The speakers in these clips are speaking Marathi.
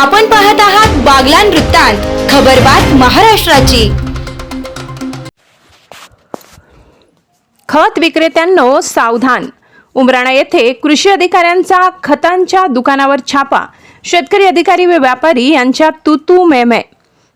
आपण पाहत आहात बागलान वृत्तांत खबरबात महाराष्ट्राची. खत विक्रेत्यांनो सावधान. उमराणा येथे कृषी अधिकाऱ्यांचा खतांच्या दुकानावर छापा. शेतकरी अधिकारी व व्यापारी यांच्या तुतू मेमे.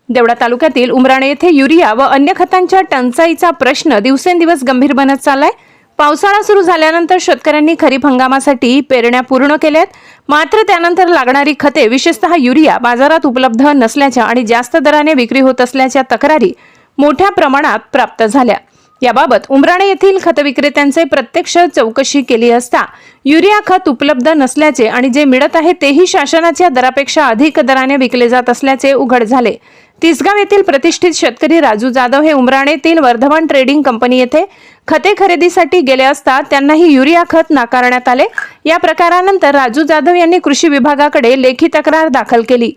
देवडा तालुक्यातील उमराणा येथे युरिया व अन्य खतांच्या टंचाईचा प्रश्न दिवसेंदिवस गंभीर बनत चाललाय. पावसाळा सुरू झाल्यानंतर शेतकऱ्यांनी खरीप हंगामासाठी पेरण्या पूर्ण केल्यात. मात्र त्यानंतर लागणारी खते विशेषतः युरिया बाजारात उपलब्ध नसल्याच्या आणि जास्त दराने विक्री होत असल्याच्या तक्रारी मोठ्या प्रमाणात प्राप्त झाल्या. याबाबत उमराणे येथील खत विक्रेत्यांचे प्रत्यक्ष चौकशी केली असता युरिया खत उपलब्ध नसल्याचे आणि जे मिळत आहे तेही शासनाच्या दरापेक्षा अधिक दराने विकले जात असल्याचे उघड झाले. तिसगाव येथील प्रतिष्ठित शेतकरी राजू जाधव हे उमराणेतील वर्धमान ट्रेडिंग कंपनी येथे खते खरेदीसाठी गेले असता त्यांनाही युरिया खत नाकारण्यात आले. या प्रकारानंतर राजू जाधव यांनी कृषी विभागाकडे लेखी तक्रार दाखल केली.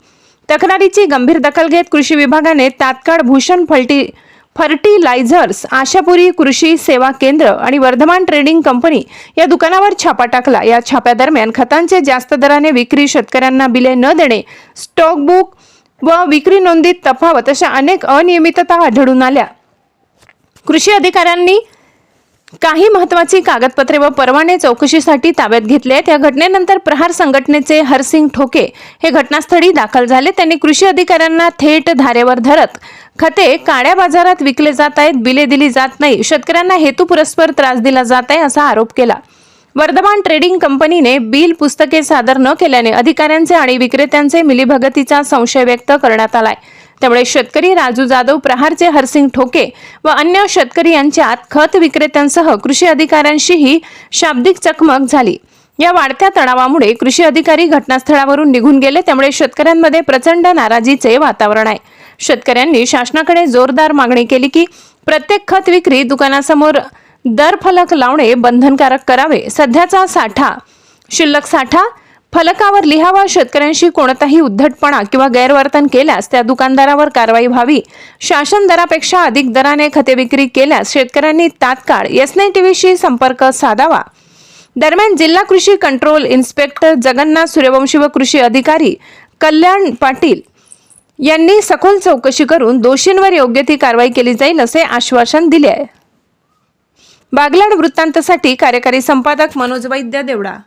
तक्रारीची गंभीर दखल घेत कृषी विभागाने तात्काळ भूषण फलटी फर्टिलायझर्स आशापुरी कृषी सेवा केंद्र आणि वर्धमान ट्रेडिंग कंपनी या दुकानावर छापा टाकला. या छाप्यादरम्यान खतांचे जास्त दराने विक्री शेतकऱ्यांना बिले न देणे स्टॉक बुक व विक्री नोंदीत तफावत अशा अनेक अनियमितता आढळून आल्या. कृषी अधिकाऱ्यांनी काही महत्वाची कागदपत्रे व परवाने चौकशीसाठी ताब्यात घेतले आहेत. या घटनेनंतर प्रहार संघटनेचे हरसिंग ठोके हे घटनास्थळी दाखल झाले. त्यांनी कृषी अधिकाऱ्यांना थेट धारेवर धरत खते काळ्या बाजारात विकले जात आहेत बिले दिली जात नाही शेतकऱ्यांना हेतुपुरस्पर त्रास दिला जात आहे असा आरोप केला. वर्धमान ट्रेडिंग कंपनीने बिल पुस्तके सादर न केल्याने अधिकाऱ्यांचे आणि विक्रेत्यांचे मिलीभगतीचा संशय व्यक्त करण्यात आलाय. त्यामुळे शेतकरी राजू जाधव प्रहारचे हरसिंग ठोके व अन्य शेतकरी यांच्यात खत विक्रेत्यांसह कृषी अधिकाऱ्यांशीही शाब्दिक चकमक झाली. या वाढत्या तणावामुळे कृषी अधिकारी घटनास्थळावरून निघून गेले. त्यामुळे शेतकऱ्यांमध्ये प्रचंड नाराजीचे वातावरण आहे. शेतकऱ्यांनी शासनाकडे जोरदार मागणी केली की प्रत्येक खत विक्री दुकानासमोर दर फलक लावणे बंधनकारक करावे. सध्याचा साठा शिल्लक साठा फलकावर लिहावा शेतकऱ्यांशी कोणताही उद्धटपणा किंवा गैरवर्तन केल्यास त्या दुकानदारावर कारवाई व्हावी. शासन दरापेक्षा अधिक दराने खते विक्री केल्यास शेतकऱ्यांनी तात्काळ एस टीव्हीशी संपर्क साधावा. दरम्यान जिल्हा कृषी कंट्रोल इन्स्पेक्टर जगन्नाथ सूर्यवंशी व कृषी अधिकारी कल्याण पाटील यांनी सखोल चौकशी करून दोषींवर योग्य ती कारवाई केली जाईल असे आश्वासन दिले आहे. बागलाड वृत्तांतसाठी कार्यकारी संपादक मनोज वैद्य देवडा.